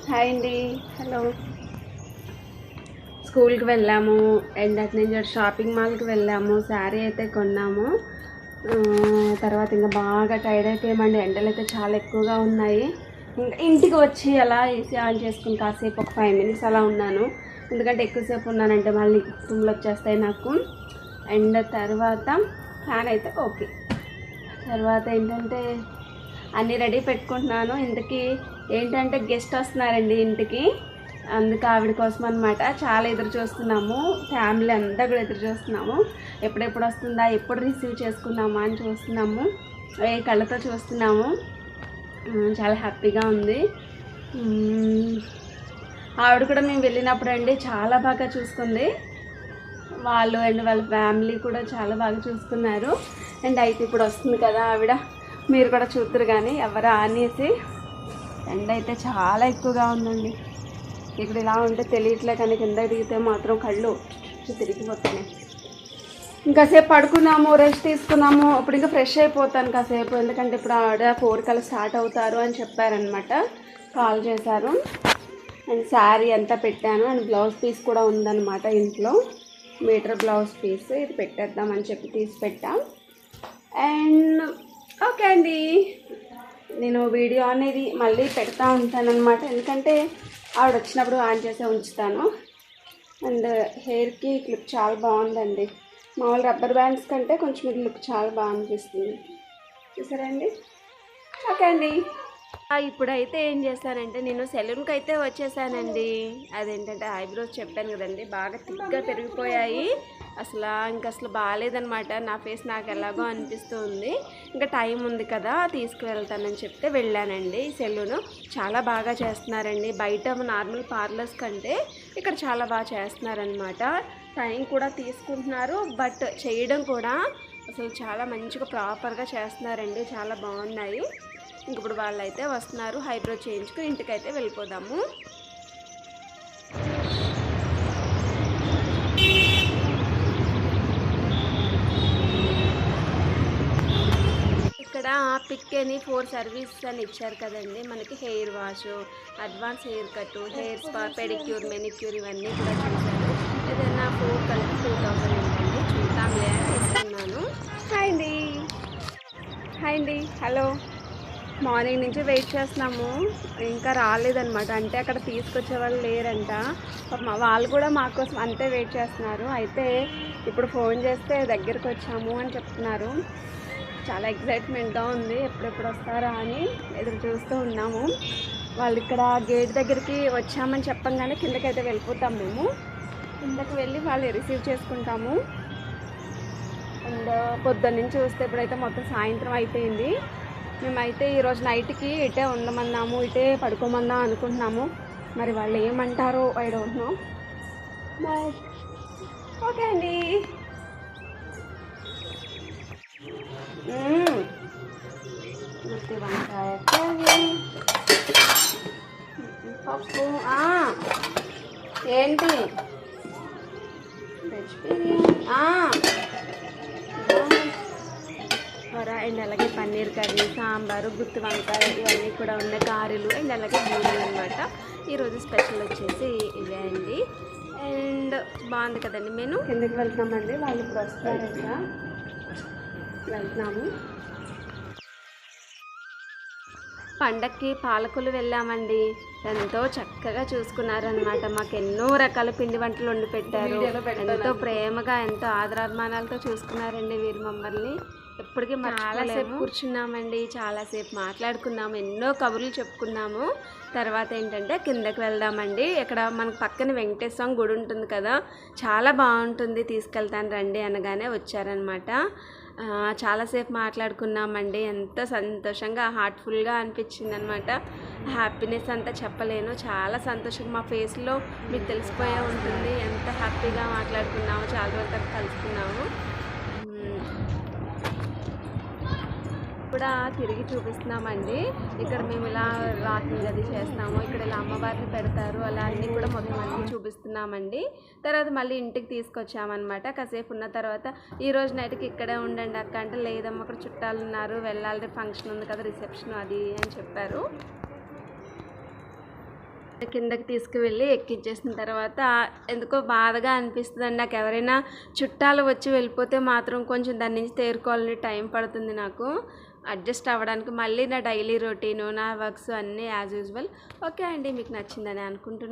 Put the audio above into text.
Hi అండి. Hello. స్కూల్కి వెళ్ళాము. అండ్ అటు నుంచి షాపింగ్ మాల్కి వెళ్ళాము. శారీ అయితే కొన్నాము. తర్వాత ఇంకా బాగా టైర్డ్ అయిపోయామండి. ఎండలు అయితే చాలా ఎక్కువగా ఉన్నాయి. ఇంకా ఇంటికి వచ్చి అలా ఏసీ ఆన్ చేసుకుని కాసేపు ఒక ఫైవ్ మినిట్స్ అలా ఉన్నాను. ఎందుకంటే ఎక్కువసేపు ఉన్నానంటే మళ్ళీ తుమ్ములు వచ్చేస్తాయి నాకు. అండ్ తర్వాత ఫ్యాన్ అయితే ఓకే. తర్వాత ఏంటంటే అన్నీ రెడీ పెట్టుకుంటున్నాను. ఇంతకీ ఏంటంటే గెస్ట్ వస్తున్నారండి ఇంటికి. అందుకు ఆవిడ కోసం అనమాట చాలా ఎదురు చూస్తున్నాము. ఫ్యామిలీ అంతా కూడా ఎదురు చూస్తున్నాము. ఎప్పుడెప్పుడు వస్తుందా ఎప్పుడు రిసీవ్ చేసుకుందామా అని చూస్తున్నాము. ఏ కళ్ళతో చూస్తున్నాము. చాలా హ్యాపీగా ఉంది. ఆవిడ కూడా మేము వెళ్ళినప్పుడు అండి చాలా బాగా చూసుకుంది. వాళ్ళు అండ్ వాళ్ళ ఫ్యామిలీ కూడా చాలా బాగా చూసుకున్నారు. అండ్ అయితే ఇప్పుడు వస్తుంది కదా ఆవిడ. మీరు కూడా చూద్దరు కానీ ఎవరు అనేసి ఎండ అయితే చాలా ఎక్కువగా ఉందండి. ఇక్కడ ఇలా ఉంటే తెలియట్లే కానీ కింద దిగితే మాత్రం కళ్ళు తిరిగిపోతున్నాయి. ఇంకాసేపు పడుకున్నాము రెస్ట్ తీసుకున్నాము. అప్పుడు ఇంకా ఫ్రెష్ అయిపోతాను కాసేపు. ఎందుకంటే ఇప్పుడు ఆడ ఫోర్ కల్లా స్టార్ట్ అవుతారు అని చెప్పారనమాట కాల్ చేశారు. అండ్ శారీ అంతా పెట్టాను. అండ్ బ్లౌజ్ పీస్ కూడా ఉందన్నమాట ఇంట్లో. మీటర్ బ్లౌజ్ పీస్ ఇది పెట్టేద్దామని చెప్పి తీసి పెట్టాం. అండ్ ఓకే అండి. నేను వీడియో అనేది మళ్ళీ పెడతా ఉంటానన్నమాట. ఎందుకంటే ఆవిడ వచ్చినప్పుడు ఆన్ చేసే ఉంచుతాను. అండ్ హెయిర్కి క్లిప్ చాలా బాగుందండి. మామూలు రబ్బర్ బ్యాండ్స్ కంటే కొంచెం ఇది లుక్ చాలా బాగా అనిపిస్తుంది. చూసారండి ఓకే అండి. ఇప్పుడైతే ఏం చేశానంటే నేను సెలూన్కి అయితే వచ్చేసానండి. అదేంటంటే ఐబ్రోస్ చెప్పాను కదండి బాగా థిక్గా పెరిగిపోయాయి. అసలు ఇంకా అసలు బాగాలేదనమాట నా ఫేస్ నాకు ఎలాగో అనిపిస్తూ ఉంది ఇంకా టైం ఉంది కదా తీసుకువెళ్తానని చెప్తే వెళ్ళానండి. సెలూన్ చాలా బాగా చేస్తున్నారండి. బయట నార్మల్ పార్లర్స్ కంటే ఇక్కడ చాలా బాగా చేస్తున్నారనమాట టైం కూడా తీసుకుంటున్నారు. బట్ చేయడం కూడా అసలు చాలా మంచిగా ప్రాపర్గా చేస్తున్నారండి. చాలా బాగున్నాయి. ఇప్పుడు వాళ్ళు అయితే వస్తున్నారు హైబ్రో చేయించుకుని ఇంటికైతే వెళ్ళిపోదాము. ఇక్కడ పిక్ అని ఫోర్ సర్వీస్ అని ఇచ్చారు కదండి మనకి hair wash advance hair cut hair spa pedicure manicure ఇవన్నీ కూడా చూశాను ఏదైనా ఫోర్ కలిపి టూ థౌసండ్ ఉంటుంది చూద్దాంలే అని ఇస్తున్నాను హాయ్ అండి. హాయ్ అండి. హలో. మార్నింగ్ నుంచి వెయిట్ చేస్తున్నాము. ఇంకా రాలేదనమాట అంటే అక్కడ తీసుకొచ్చే వాళ్ళు లేరంట. మా వాళ్ళు కూడా మా కోసం అంతే వెయిట్ చేస్తున్నారు. అయితే ఇప్పుడు ఫోన్ చేస్తే దగ్గరికి వచ్చాము అని చెప్తున్నారు. చాలా ఎక్సైట్మెంట్గా ఉంది. ఎప్పుడెప్పుడు వస్తారా అని ఎదురు చూస్తూ ఉన్నాము. వాళ్ళు ఇక్కడ గేట్ దగ్గరికి వచ్చామని చెప్పంగానే కిందకైతే వెళ్ళిపోతాం మేము. కిందకి వెళ్ళి వాళ్ళు రిసీవ్ చేసుకుంటాము. అండ్ పొద్దున్న నుంచి చూస్తే ఇప్పుడైతే మొత్తం సాయంత్రం అయిపోయింది. మేమైతే ఈరోజు నైట్కి ఇటే ఉండమన్నాము ఇటే పడుకోమన్నా అనుకుంటున్నాము. మరి వాళ్ళు ఏమంటారో ఐ డోంట్ నో ఓకే అండి. వంకాయ పప్పు. ఏంటి? వెజ్ బిర్యానీ. అండ్ అలాగే పన్నీర్ కర్రీ సాంబారు గుత్తి వంకాయ ఇవన్నీ కూడా ఉన్న కారులు అండ్ అలాగే బూరెలు అనమాట ఈరోజు స్పెషల్ వచ్చేసి ఇవే అండి. అండ్ బాగుంది కదండి మేము కిందకి వెళ్తున్నామండి? వాళ్ళు ఇప్పుడు వస్తారు వెళ్తున్నాము. పండక్కి పాలకులు వెళ్ళామండి. ఎంతో చక్కగా చూసుకున్నారనమాట మాకు ఎన్నో రకాల పిండి వంటలు వండి పెట్టారు. ఎంతో ప్రేమగా ఎంతో ఆదరాభిమానాలతో చూసుకున్నారండి వీరు మమ్మల్ని. ఎప్పటికీ చాలాసేపు కూర్చున్నామండి. చాలాసేపు మాట్లాడుకున్నాము. ఎన్నో కబుర్లు చెప్పుకున్నాము. తర్వాత ఏంటంటే కిందకి వెళ్దామండి. ఇక్కడ మనకు పక్కన వెంకటేశ్వర గుడి ఉంటుంది కదా చాలా బాగుంటుంది. తీసుకెళ్తాను రండి అనగానే వచ్చారనమాట చాలాసేపు మాట్లాడుకున్నామండి. ఎంత సంతోషంగా హార్ట్ఫుల్గా అనిపించింది అనమాట హ్యాపీనెస్ అంతా చెప్పలేను. చాలా సంతోషంగా మా ఫేస్లో మీకు తెలిసిపోయే ఉంటుంది. ఎంత హ్యాపీగా మాట్లాడుకున్నాము చాలా రోజుల తర్వాత కలుసుకున్నాము. కూడా తిరిగి చూపిస్తున్నామండి. ఇక్కడ మేము ఇలా రాత్రి గది చేస్తాము. ఇక్కడ ఇలా అమ్మవారిని పెడతారు. అలా అన్నీ కూడా చూపిస్తున్నామండి. తర్వాత మళ్ళీ ఇంటికి తీసుకొచ్చామన్నమాట. కాసేపు ఉన్న తర్వాత ఈ రోజు నైట్కి ఇక్కడే ఉండండి అక్క అంటే లేదమ్మా అక్కడ చుట్టాలు ఉన్నారు వెళ్ళాలి ఫంక్షన్ ఉంది కదా రిసెప్షన్ అది అని చెప్పారు. కిందకి తీసుకువెళ్ళి ఎక్కించేసిన తర్వాత ఎందుకో బాధగా అనిపిస్తుంది నాకు ఎవరైనా చుట్టాలు వచ్చి వెళ్ళిపోతే మాత్రం కొంచెం దాని నుంచి తేరుకోవాలని టైం పడుతుంది నాకు. అడ్జస్ట్ అవ్వడానికి మళ్ళీ నా డైలీ రొటీను నా వర్క్స్ అన్నీ యాజ్ యూజువల్. ఓకే అండి మీకు నచ్చిందని అనుకుంటున్నాను